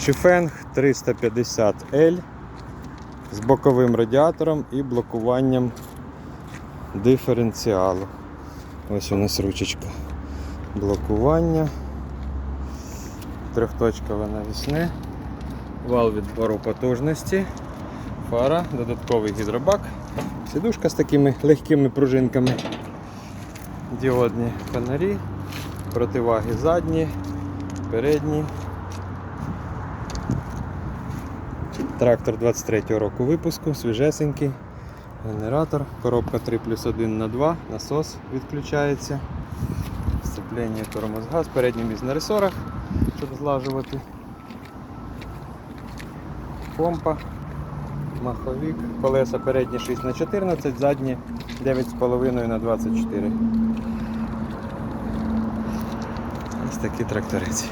Шифенг 350L з боковим радіатором і блокуванням диференціалу. Ось у нас ручечка блокування. Трьохточкове навісне. Вал відбору потужності. Фара, додатковий гідробак. Сідушка з такими легкими пружинками. Діодні фонарі, противаги задні, передні. Трактор 23-го року випуску, свіжесенький. Генератор, коробка 3 плюс 1 на 2, насос відключається. Сцеплення тормозгаз, передній міст на ресорах, щоб злажувати. Помпа, маховик, колеса передні 6 на 14, задні 9,5 на 24. Ось такий тракторець.